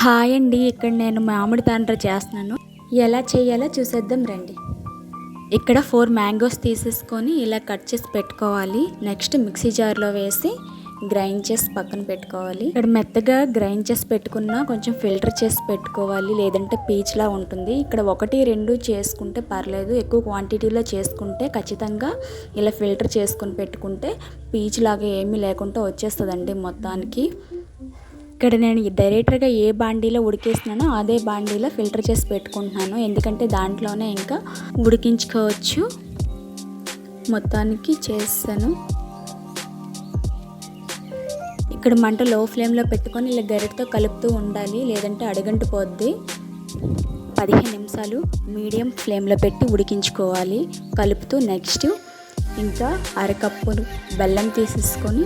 Hi అండి ఇక్కడ నేను మామిడి తాండ్ర చేస్తున్నాను. ఎలా చేయాలో చూసేద్దాం రండి. ఇక్కడ ఫోర్ మ్యాంగోస్ తీసేసుకొని ఇలా కట్ చేసి పెట్టుకోవాలి. నెక్స్ట్ మిక్సీ జార్లో వేసి గ్రైండ్ చేసి పక్కన పెట్టుకోవాలి. ఇక్కడ మెత్తగా గ్రైండ్ చేసి పెట్టుకున్నా కొంచెం ఫిల్టర్ చేసి పెట్టుకోవాలి. లేదంటే పీచ్లా ఉంటుంది. ఇక్కడ ఒకటి రెండు చేసుకుంటే పర్లేదు. ఎక్కువ క్వాంటిటీలో చేసుకుంటే ఖచ్చితంగా ఇలా ఫిల్టర్ చేసుకుని పెట్టుకుంటే పీచ్ లాగా ఏమీ లేకుండా వచ్చేస్తుందండి మొత్తానికి. ఇక్కడ నేను డైరెక్టర్గా ఏ బాండీలో ఉడికేస్తున్నానో అదే బాండీలో ఫిల్టర్ చేసి పెట్టుకుంటున్నాను. ఎందుకంటే దాంట్లోనే ఇంకా ఉడికించుకోవచ్చు. మొత్తానికి చేస్తాను. ఇక్కడ మంట లో ఫ్లేమ్లో పెట్టుకొని ఇలా గరిటతో కలుపుతూ ఉండాలి. లేదంటే అడగంటు పోద్ది. పదిహేను నిమిషాలు మీడియం ఫ్లేమ్లో పెట్టి ఉడికించుకోవాలి. కలుపుతూ నెక్స్ట్ ఇంకా అరకప్పు బెల్లం తీసేసుకొని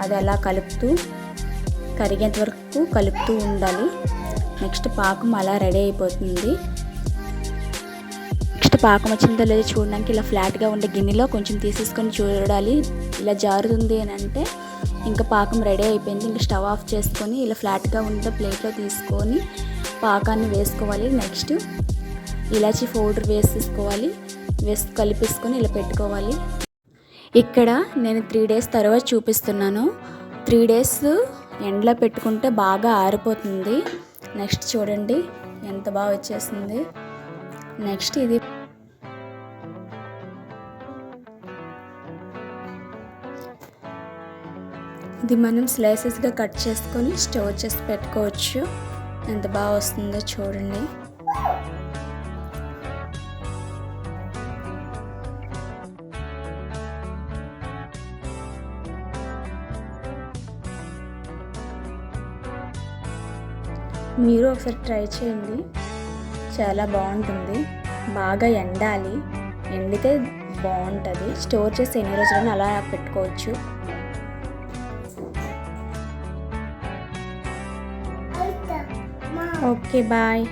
అది అలా కలుపుతూ కరిగేంత వరకు కలుపుతూ ఉండాలి. నెక్స్ట్ పాకం అలా రెడీ అయిపోతుంది. నెక్స్ట్ పాకం వచ్చిందో లేదో చూడడానికి ఇలా ఫ్లాట్గా ఉండే గిన్నెలో కొంచెం తీసేసుకొని చూడాలి. ఇలా జారుతుంది అని అంటే ఇంకా పాకం రెడీ అయిపోయింది. ఇంకా స్టవ్ ఆఫ్ చేసుకొని ఇలా ఫ్లాట్గా ఉండే ప్లేట్లో తీసుకొని పాకాన్ని వేసుకోవాలి. నెక్స్ట్ ఇలాచి పౌడర్ వేసేసుకోవాలి. వేసి కలిపేసుకొని ఇలా పెట్టుకోవాలి. ఇక్కడ నేను త్రీ డేస్ తర్వాత చూపిస్తున్నాను. త్రీ డేస్ ఎండలో పెట్టుకుంటే బాగా ఆరిపోతుంది. నెక్స్ట్ చూడండి ఎంత బాగా వచ్చేసింది. నెక్స్ట్ ఇది ఇది మనం స్లైసెస్గా కట్ చేసుకొని స్టోర్ చేసి పెట్టుకోవచ్చు. ఎంత బాగా వస్తుందో చూడండి. మీరు ఒకసారి ట్రై చేయండి. చాలా బాగుంటుంది. బాగా ఎండాలి. ఎండితే బాగుంటుంది. స్టోర్ చేసి ఎన్ని రోజులైనా అలా పెట్టుకోవచ్చు. Okay bye.